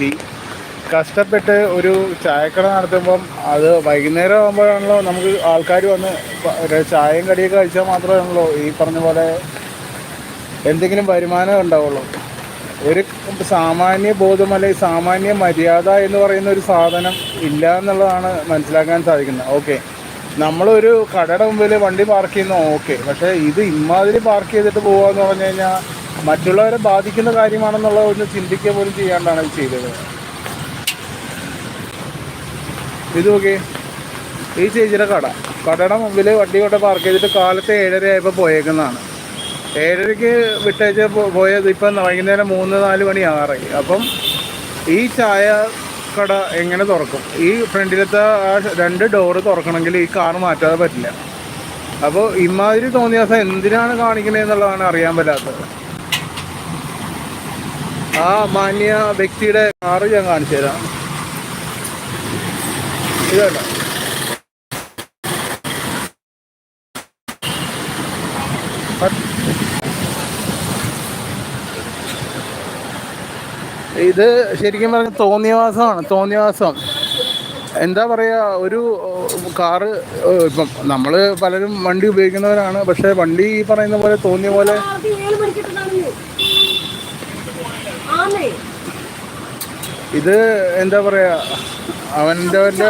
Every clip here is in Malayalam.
ചേച്ചി കഷ്ടപ്പെട്ട് ഒരു ചായക്കട നടത്തുമ്പം അത് വൈകുന്നേരം ആകുമ്പോഴാണല്ലോ നമുക്ക് ആൾക്കാർ വന്ന് ചായയും കടിയൊക്കെ കഴിച്ചാൽ മാത്രമാണല്ലോ ഈ പറഞ്ഞ പോലെ എന്തെങ്കിലും വരുമാനം ഉണ്ടാവുള്ളൂ. ഒരു സാമാന്യ ബോധം അല്ലെങ്കിൽ സാമാന്യ മര്യാദ എന്ന് പറയുന്ന ഒരു സാധനം ഇല്ല എന്നുള്ളതാണ് മനസ്സിലാക്കാൻ സാധിക്കുന്നത്. ഓക്കെ. നമ്മളൊരു കടയുടെ മുമ്പിൽ വണ്ടി പാർക്ക് ചെയ്യുന്നു ഓക്കെ. പക്ഷേ ഇത് ഇമാതിരി പാർക്ക് ചെയ്തിട്ട് പോകുക എന്ന് പറഞ്ഞു കഴിഞ്ഞാൽ മറ്റുള്ളവരെ ബാധിക്കുന്ന കാര്യമാണെന്നുള്ളത് ഒന്ന് ചിന്തിക്കുക പോലും ചെയ്യാണ്ടാണ് ഇത് ചെയ്തത്. ഇത് നോക്കി ഈ ചേച്ചിയുടെ കട. കടയുടെ മുമ്പിൽ വണ്ടി കൊണ്ട് പാർക്ക് ചെയ്തിട്ട് കാലത്ത് ഏഴര ആയപ്പോൾ പോയേക്കുന്നതാണ്. ഏഴരയ്ക്ക് വിട്ടേച്ച് പോയത് ഇപ്പം വൈകുന്നേരം മൂന്ന് നാല് മണി ആറായി. അപ്പം ഈ ചായ കട എങ്ങനെ തുറക്കും? ഈ ഫ്രണ്ടിലത്തെ ആ രണ്ട് ഡോറ് തുറക്കണമെങ്കിൽ ഈ കാർ മാറ്റാതെ പറ്റില്ല. അപ്പോൾ ഇമാതിരി തോന്നിയ എന്തിനാണ് കാണിക്കുന്നത് എന്നുള്ളതാണ് അറിയാൻ പറ്റാത്തത്. ആ മാന്യ വ്യക്തിയുടെ കാറ് ഞാൻ കാണിച്ചു തരാം. ഇതല്ല ഇത് ശരിക്കും പറഞ്ഞ തോന്നിയവാസമാണ് തോന്നിയവാസം. എന്താ പറയുക ഒരു കാറ് ഇപ്പം നമ്മൾ പലരും വണ്ടി ഉപയോഗിക്കുന്നവരാണ് പക്ഷേ വണ്ടി ഈ പറയുന്ന പോലെ തോന്നിയ പോലെ ഇത് എന്താ പറയാ അവന്റെ വല്ല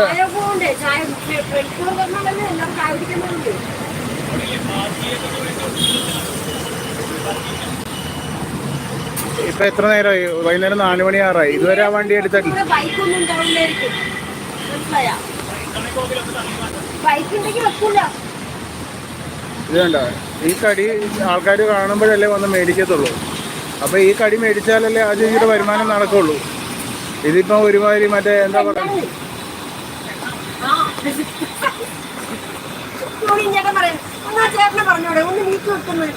ഇപ്പൊ എത്ര നേരമായി? വൈകുന്നേരം നാലു മണി ആറായി. ഇതുവരെ ആ വണ്ടി എടുത്തിട്ടില്ല ഇത് കണ്ട? ഈ കടി ആൾക്കാർ കാണുമ്പോഴല്ലേ വന്ന് മേടിക്കത്തുള്ളൂ. അപ്പോൾ ഈ കടി മേടിച്ചാലല്ലേ ആ ചേച്ചിയുടെ വരുമാനം നടക്കുള്ളൂ ഇതിപ്പോൾ ഒരുമാതിരി മറ്റേ എന്താ പറയുക ചേട്ടനെ പറഞ്ഞോടെ ഒന്ന് നീക്കി വെക്കുന്നത്